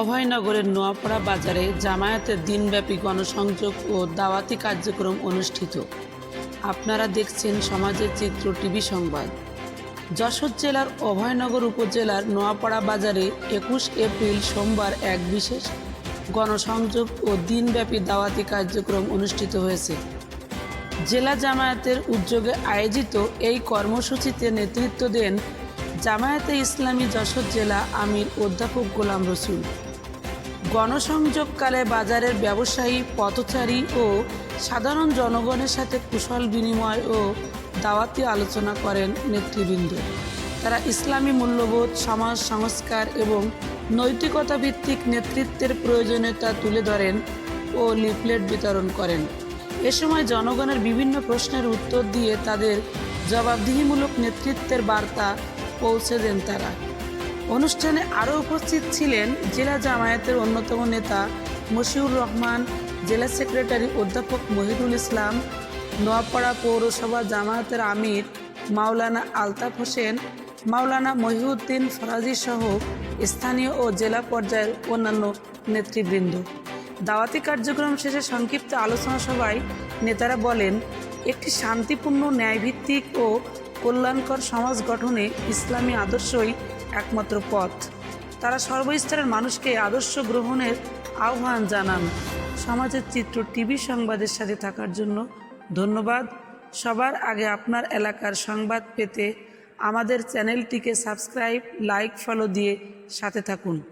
অভয়নগরের নোয়াপাড়া বাজারে জামায়াতের দিনব্যাপী গণসংযোগ ও দাওয়াতি কার্যক্রম অনুষ্ঠিত। আপনারা দেখছেন সমাজের চিত্র টিভি সংবাদ। যশোর জেলার অভয়নগর উপজেলার নোয়াপাড়া বাজারে একুশ এপ্রিল সোমবার এক বিশেষ গণসংযোগ ও দিনব্যাপী দাওয়াতি কার্যক্রম অনুষ্ঠিত হয়েছে। জেলা জামায়াতের উদ্যোগে আয়োজিত এই কর্মসূচিতে নেতৃত্ব দেন জামায়াতে ইসলামী যশোর জেলা আমির অধ্যাপক গোলাম রসুল। গণসংযোগকালে বাজারের ব্যবসায়ী, পথচারী ও সাধারণ জনগণের সাথে কুশল বিনিময় ও দাওয়াতি আলোচনা করেন নেতৃবৃন্দ। তারা ইসলামী মূল্যবোধ, সমাজ সংস্কার এবং নৈতিকতা ভিত্তিক নেতৃত্বের প্রয়োজনীয়তা তুলে ধরেন ও লিফলেট বিতরণ করেন। এ সময় জনগণের বিভিন্ন প্রশ্নের উত্তর দিয়ে তাদের জবাবদিহিমূলক নেতৃত্বের বার্তা পৌঁছে দেন তারা। অনুষ্ঠানে আরও উপস্থিত ছিলেন জেলা জামায়াতের অন্যতম নেতা মশিউর রহমান, জেলা সেক্রেটারি অধ্যাপক মহিদুল ইসলাম, নোয়াপাড়া পৌরসভা জামায়াতের আমির মাওলানা আলতাফ হোসেন, মাওলানা মহিউদ্দিন ফরাজি সহ স্থানীয় ও জেলা পর্যায়ের অন্যান্য নেতৃবৃন্দ। দাওয়াতি কার্যক্রম শেষে সংক্ষিপ্ত আলোচনা সভায় নেতারা বলেন, একটি শান্তিপূর্ণ, ন্যায়ভিত্তিক ও কল্যাণকর সমাজ গঠনে ইসলামী আদর্শই একমাত্র পথ। তারা সর্বস্তরের মানুষকে আদর্শ গ্রহণের আহ্বান জানান। সমাজের চিত্র টিভি সংবাদের সাথে থাকার জন্য ধন্যবাদ। সবার আগে আপনার এলাকার সংবাদ পেতে আমাদের চ্যানেলটিকে সাবস্ক্রাইব, লাইক, ফলো দিয়ে সাথে থাকুন।